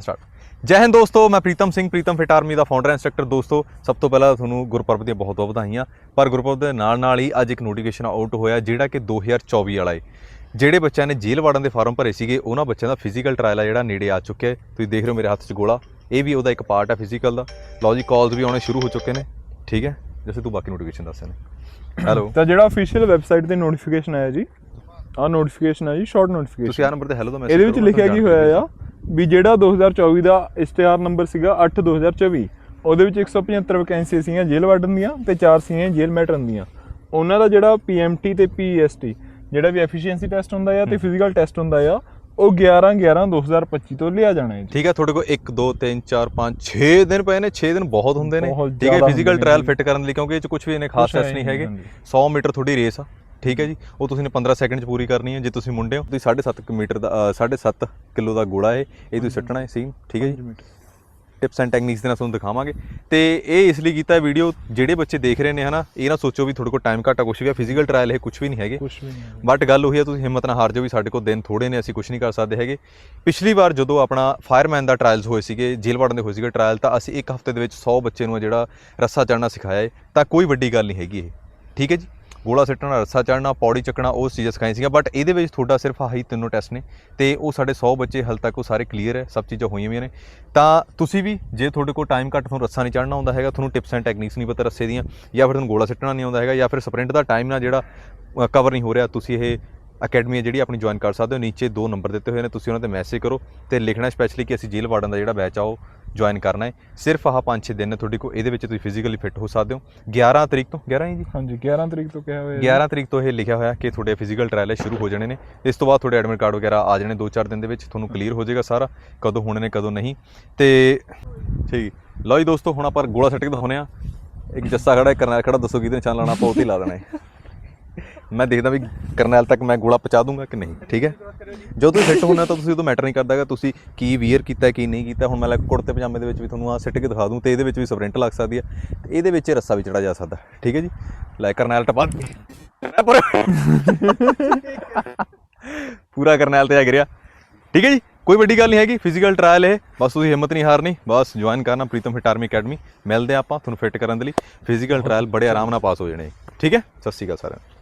Start ਜੈ ਹਿੰਦ ਦੋਸਤੋ ਮੈਂ ਪ੍ਰੀਤਮ ਸਿੰਘ ਪ੍ਰੀਤਮ ਫਿਟ ਆਰਮੀ ਦਾ ਫਾਊਂਡਰ ਇੰਸਟ੍ਰਕਟਰ ਦੋਸਤੋ। ਸਭ ਤੋਂ ਪਹਿਲਾਂ ਤੁਹਾਨੂੰ ਗੁਰਪੁਰਬ ਦੀਆਂ ਬਹੁਤ ਬਹੁਤ ਵਧਾਈਆਂ। ਪਰ ਗੁਰਪੁਰਬ ਦੇ ਨਾਲ ਨਾਲ ਹੀ ਅੱਜ ਇੱਕ ਨੋਟੀਫਿਕੇਸ਼ਨ ਆਊਟ ਹੋਇਆ ਜਿਹੜਾ ਕਿ 2024 ਵਾਲਾ ਹੈ ਜਿਹੜੇ ਬੱਚਿਆਂ ਨੇ ਜੇਲ੍ਹ ਵਾਰਡਨ ਦੇ ਫਾਰਮ ਭਰੇ ਸੀਗੇ ਉਹਨਾਂ ਬੱਚਿਆਂ ਦਾ ਫਿਜ਼ੀਕਲ ਟ੍ਰਾਇਲ ਆ ਜਿਹੜਾ ਨੇੜੇ ਆ ਚੁੱਕਿਆ ਤੁਸੀਂ ਦੇਖ ਰਹੇ ਹੋ ਮੇਰੇ ਹੱਥ 'ਚ ਗੋਲਾ। ਇਹ ਵੀ ਉਹਦਾ ਇੱਕ ਪਾਰਟ ਹੈ ਫਿਜ਼ੀਕਲ ਦਾ। ਲਓ ਜੀ ਕਾਲਸ ਵੀ ਆਉਣੇ ਸ਼ੁਰੂ ਹੋ ਚੁੱਕੇ ਨੇ। ਠੀਕ ਹੈ? ਜਿਵੇਂ ਤੂੰ ਬਾਕੀ ਨੋਟੀਫਿਕੇਸ਼ਨ ਦੱਸ ਨੇ ਹੈਲੋ ਤਾਂ ਜਿਹੜਾ ਅਫੀਸ਼ੀਅਲ ਵੈਬਸਾਈਟ ਤੇ ਨੋਟੀਫਿਕੇਸ਼ਨ ਆਇਆ ਜੀ ਆਹ ਨੋਟੀਫਿਕੇਸ਼ਨ ਹੈ ਜੀ ਸ਼ਾਰਟ ਤੁਸੀਂ ਨੋਟੀਫਿਕੇਸ਼ਨ ਆਹ ਨੰਬਰ ਤੇ ਹੈਲੋ ਦਾ ਮੈਸੇਜ ਇਹਦੇ ਵਿੱਚ ਲਿਖਿਆ ਕੀ ਹੋਇਆ ਆ? ਵੀ ਜਿਹੜਾ 2024 ਦਾ ਇਸ਼ਤਿਹਾਰ ਨੰਬਰ ਸੀਗਾ 8 2024 ਉਹਦੇ ਵਿੱਚ 175 ਵੈਕੈਂਸੀ ਸੀਗੀਆਂ ਜੇਲ੍ਹ ਵਾਰਡਨ ਦੀਆਂ ਤੇ 4 ਸੀਗੀਆਂ ਜੇਲ੍ਹ ਮੈਟਰਨ ਦੀਆਂ। ਉਹਨਾਂ ਦਾ ਜਿਹੜਾ ਪੀਐਮਟੀ ਤੇ ਪੀਐਸਟੀ ਜਿਹੜਾ ਵੀ ਐਫੀਸ਼ੀਐਂਸੀ ਟੈਸਟ ਹੁੰਦਾ ਆ ਤੇ ਫਿਜ਼ੀਕਲ ਟੈਸਟ ਹੁੰਦਾ ਆ ਉਹ 11 11 2025 ਤੋਂ ਲਿਆ ਜਾਣਾ ਹੈ ਠੀਕ ਹੈ ਤੁਹਾਡੇ ਕੋਲ 1 2 3 4 5 6 ਦਿਨ ਪਏ ਨੇ 6 ਦਿਨ ਬਹੁਤ ਹੁੰਦੇ ਨੇ। ਠੀਕ ਹੈ ਫਿਜ਼ੀਕਲ ਟ੍ਰਾਇਲ। ਫਿੱਟ ਕਰਨ ਲਈ ਕਿਉਂਕਿ ਇਹ ਚ ਕੁਝ ਵੀ ਇਹਨੇ ਖਾਸ ਟੈਸਟ ਨਹੀਂ ਹੈਗੇ। ਹਾਂਜੀ। 100 ਮੀਟਰ ਤੁਹਾਡੀ ਰੇਸ ਆ। ਠੀਕ ਹੈ ਜੀ? ਉਹ ਤੁਸੀਂ ਨੇ 15 ਸੈਕਿੰਡ ਚ ਪੂਰੀ ਕਰਨੀ ਹੈ। ਜੇ ਤੁਸੀਂ ਮੁੰਡੇ ਹੋ ਤੁਸੀਂ 7.5 ਮੀਟਰ ਦਾ ਅ, 7.5 ਕਿਲੋ ਦਾ ਗੋਲਾ ਹੈ ਇਹ ਤੁਸੀਂ ਸੱਟਣਾ ਹੈ ਸੇਮ ਠੀਕ ਹੈ ਜੀ? ਟਿਪਸ ਐਂਡ ਟੈਕਨੀਕਸ ਦੇ ਨਾਲ ਤੁਹਾਨੂੰ ਦਿਖਾਵਾਂਗੇ। ਤੇ ਇਹ ਇਸ ਲਈ ਕੀਤਾ ਵੀਡੀਓ ਜਿਹੜੇ ਬੱਚੇ ਦੇਖ ਰਹੇ ਨੇ ਹਨਾ ਇਹ ਨਾ ਸੋਚੋ ਵੀ ਤੁਹਾਡੇ ਕੋਲ ਟਾਈਮ ਘੱਟ ਆ ਕੁਝ ਵੀ ਆ ਫਿਜ਼ੀਕਲ ਟ੍ਰਾਇਲ ਇਹ ਕੁਝ ਵੀ ਨਹੀਂ ਹੈਗੇ। ਕੁਝ ਵੀ ਨਹੀਂ ਬਟ ਗੱਲ ਉਹੀ ਆ ਤੁਸੀਂ ਹਿੰਮਤ ਨਾ ਹਾਰ ਜਾਓ ਵੀ ਸਾਡੇ ਕੋਲ ਦਿਨ ਥੋੜੇ ਨੇ ਅਸੀਂ ਕੁਝ ਨਹੀਂ ਕਰ ਸਕਦੇ ਹੈਗੇ। ਪਿਛਲੀ ਵਾਰ ਜਦੋਂ ਆਪਣਾ ਫਾਇਰਮੈਨ ਦਾ ਟ੍ਰਾਇਲਸ ਹੋਏ ਸੀਗੇ ਜੇਲ੍ਹ ਵਾਰਡਨ ਦੇ ਹੋਏ ਸੀਗੇ ਟ੍ਰਾਇਲ ਤਾਂ ਅਸੀਂ ਇੱਕ ਹਫ਼ਤੇ ਦੇ ਵਿੱਚ 100 ਬੱਚੇ ਨੂੰ ਜਿਹੜਾ ਰੱਸਾ ਚੜਨਾ ਸਿਖਾਇਆ ਹੈ ਤਾਂ ਕੋਈ ਵੱਡੀ ਗੱਲ ਨਹੀਂ ਹੈਗੀ ਇਹ। ਠੀਕ ਹੈ ਜੀ? ਗੋਲਾ ਸਿੱਟਣਾ, ਰੱਸਾ ਚੜਨਾ ਪੌੜੀ ਚੱਕਣਾ, ਉਹ ਚੀਜ਼ਾਂ ਸਿਖਾਈਆਂ ਸੀਗੀਆਂ। ਬਟ ਇਹਦੇ ਵਿੱਚ ਤੁਹਾਡਾ ਸਿਰਫ ਆਹੀ ਤਿੰਨੋਂ ਟੈਸਟ ਨੇ ਤੇ ਉਹ ਸਾਡੇ 100 ਬੱਚੇ ਹਾਲ ਤੱਕ ਉਹ ਸਾਰੇ ਕਲੀਅਰ ਹੈ, ਸਭ ਚੀਜ਼ਾਂ ਹੋਈਆਂ ਵੀਆਂ ਨੇ। ਤਾਂ ਤੁਸੀਂ ਵੀ ਜੇ ਤੁਹਾਡੇ ਕੋਲ ਟਾਈਮ ਘੱਟ, ਤੁਹਾਨੂੰ ਰੱਸਾ ਨਹੀਂ ਚੜਨਾ ਆਉਂਦਾ ਹੈਗਾ, ਤੁਹਾਨੂੰ ਟਿਪਸ ਐਂਡ ਟੈਕਨੀਕਸ ਨਹੀਂ ਪਤਾ ਰੱਸੇ ਦੀਆਂ, ਜਾਂ ਫਿਰ ਤੁਹਾਨੂੰ ਗੋਲਾ ਸਿੱਟਣਾ ਨਹੀਂ ਆਉਂਦਾ ਹੈਗਾ, ਜਾਂ ਫਿਰ ਸਪ੍ਰਿੰਟ ਦਾ ਟਾਈਮ ਨਾਲ ਜਿਹੜਾ ਕਵਰ ਨਹੀਂ ਹੋ ਰਿਹਾ, ਤੁਸੀਂ ਇਹ ਅਕੈਡਮੀ ਹੈ ਜਿਹੜੀ ਆਪਣੀ ਜੁਆਇਨ ਕਰ ਸਕਦੇ ਹੋ। ਨੀਚੇ ਦੋ ਨੰਬਰ ਦਿੱਤੇ ਹੋਏ ਨੇ, ਤੁਸੀਂ ਉਹਨਾਂ ਤੇ ਮੈਸੇਜ ਕਰੋ ਤੇ ਲਿਖਣਾ ਸਪੈਸ਼ਲੀ ਕਿ ਅਸੀਂ ਜੇਲ੍ਹ ਵਾਰਡਨ ਦਾ ਜਿਹੜਾ ਬੈਚ ਆ, ਉਹ ਜੁਆਇਨ ਕਰਨਾ ਹੈ। ਸਿਰਫ ਆਹ 5-6 ਦਿਨ ਨੇ ਤੁਹਾਡੇ ਕੋਲ ਇਹਦੇ ਵਿੱਚ ਤੁਸੀਂ ਫਿਜ਼ੀਕਲੀ ਫਿੱਟ ਹੋ ਸਕਦੇ ਹੋ। 11 ਤਰੀਕ ਤੋਂ 11 ਹੀ ਜੀ? ਹਾਂਜੀ 11 ਤਰੀਕ ਤੋਂ ਕਿਹਾ ਹੋਇਆ ਜੀ। 11 ਤਰੀਕ ਤੋਂ ਇਹ ਲਿਖਿਆ ਹੋਇਆ ਕਿ ਤੁਹਾਡੇ ਫਿਜ਼ੀਕਲ ਟ੍ਰਾਇਲ ਸ਼ੁਰੂ ਹੋ ਜਾਣੇ ਨੇ। ਇਸ ਤੋਂ ਬਾਅਦ ਤੁਹਾਡੇ ਐਡਮਿਟ ਕਾਰਡ ਵਗੈਰਾ ਆ ਜਾਣੇ 2-4 ਦਿਨ ਦੇ ਵਿੱਚ ਤੁਹਾਨੂੰ ਕਲੀਅਰ ਹੋ ਜਾਏਗਾ ਸਾਰਾ ਕਦੋਂ ਹੋਣੇ ਨੇ ਕਦੋਂ ਨਹੀਂ। ਤੇ ਠੀਕ। ਲਓ ਜੀ ਦੋਸਤੋ ਹੁਣ ਆਪਾਂ ਗੋਲਾ ਸੱਟ ਕੇ ਦਿਖਾਉਂਦੇ ਆ ਇੱਕ ਜੱਸਾ ਖੜਾ ਇੱਕ ਕਰਨੈਲ ਖੜਾ ਦੱਸੋ ਕਿਹਦੇ ਨਿਸ਼ਾਨ ਲਾਣਾ ਆਪਾਂ ਉਹ ਤੇ ਲਾ ਦੇਣਾ ਮੈਂ ਦੇਖਦਾ ਵੀ ਕਰਨੈਲ ਤੱਕ ਮੈਂ ਗੋਲਾ ਪਹੁੰਚਾ ਦੂੰਗਾ ਕਿ ਨਹੀਂ ਠੀਕ ਹੈ? ਜਦੋਂ ਤੁਸੀਂ ਫਿੱਟ ਹੋਣਾ ਤਾਂ ਤੁਸੀਂ ਉਦੋਂ ਮੈਟਰ ਨਹੀਂ ਕਰਦਾ ਹੈਗਾ ਤੁਸੀਂ ਕੀ ਵੀਅਰ ਕੀਤਾ, ਕੀ ਨਹੀਂ ਕੀਤਾ, ਹੁਣ ਮੈਂ ਲੈ ਕੁੜਤੇ ਪਜਾਮੇ ਦੇ ਵਿੱਚ ਵੀ ਤੁਹਾਨੂੰ ਆ ਸਿੱਟ ਕੇ ਦਿਖਾ ਦੂੰ ਤੇ ਇਹਦੇ ਵਿੱਚ ਵੀ ਸਪ੍ਰਿੰਟ ਲੱਗ ਸਕਦੀ ਹੈ ਤੇ ਇਹਦੇ ਵਿੱਚ ਰੱਸਾ ਵੀ ਚੜਾ ਜਾ ਸਕਦਾ, ਠੀਕ ਹੈ ਜੀ? ਲੈ ਕਰਨੈਲ ਟਪਾ ਪੂਰਾ ਕਰਨੈਲ ਤੇ ਆ ਗਿਰਿਆ ਠੀਕ ਹੈ ਜੀ? ਕੋਈ ਵੱਡੀ ਗੱਲ ਨਹੀਂ ਹੈਗੀ ਫਿਜ਼ੀਕਲ ਟ੍ਰਾਇਲ ਇਹ। ਬਸ ਤੁਸੀਂ ਹਿੰਮਤ ਨਹੀਂ ਹਾਰਨੀ, ਬਸ ਜੁਆਇਨ ਕਰਨਾ ਪ੍ਰੀਤਮ ਫਿਟ ਆਰਮੀ ਅਕੈਡਮੀ ਮਿਲਦੇ ਹਾਂ ਆਪਾਂ ਤੁਹਾਨੂੰ ਫਿੱਟ ਕਰਨ ਦੇ ਲਈ। ਫਿਜ਼ੀਕਲ ਟ੍ਰਾਇਲ ਬੜੇ ਆਰਾਮ ਨਾਲ ਪਾਸ ਹੋ ਜਾਣੇ। ਠੀਕ ਹੈ? ਸਤਿ ਸ਼੍ਰੀ ਅਕਾਲ ਸਾਰਿਆਂ ਨੂੰ।